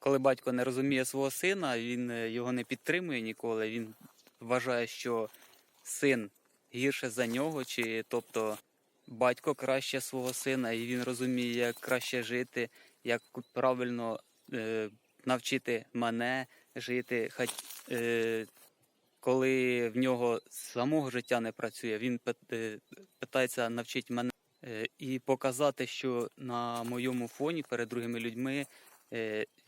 коли батько не розуміє свого сина, він е, його не підтримує ніколи. Він вважає, що син гірше за нього, чи тобто батько краще свого сина, і він розуміє, як краще жити, як правильно е, навчити мене жити. Хоч, е, коли в нього самого життя не працює, він е, питається навчити мене е, і показати, що на моєму фоні перед другими людьми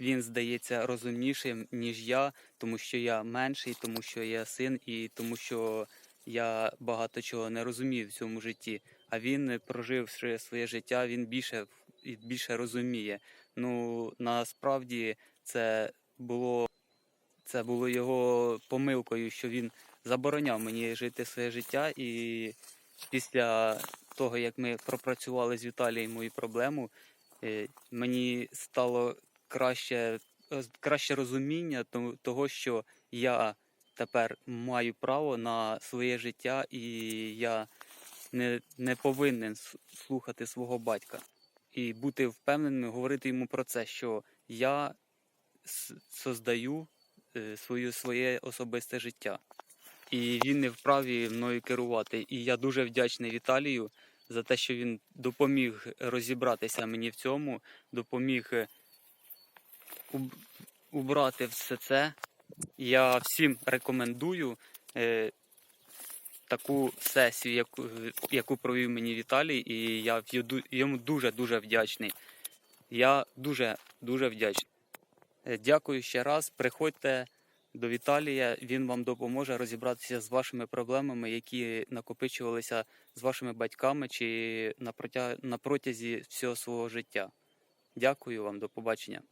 він здається розумнішим, ніж я, тому що я менший, тому що я син, і тому що я багато чого не розумію в цьому житті. А він, е, проживши своє життя, він більше більше розуміє. Ну насправді це було це було його помилкою, що він забороняв мені жити своє життя. І після того, як ми пропрацювали з Віталієм мою проблему, е, мені стало краще, е, краще розуміння того, що я тепер маю право на своє життя, і я не, не повинен слухати свого батька. І бути впевненим, говорити йому про це, що я создаю е, свою, своє особисте життя. І він не вправі мною керувати. І я дуже вдячний Віталію за те, що він допоміг розібратися мені в цьому, допоміг е, убрати все це. Я всім рекомендую е, таку сесію, яку, яку провів мені Віталій, і я йому дуже-дуже вдячний. Я дуже дуже вдячний. Е, Дякую ще раз. Приходьте до Віталія, він вам допоможе розібратися з вашими проблемами, які накопичувалися з вашими батьками чи на протязі всього свого життя. Дякую вам, до побачення.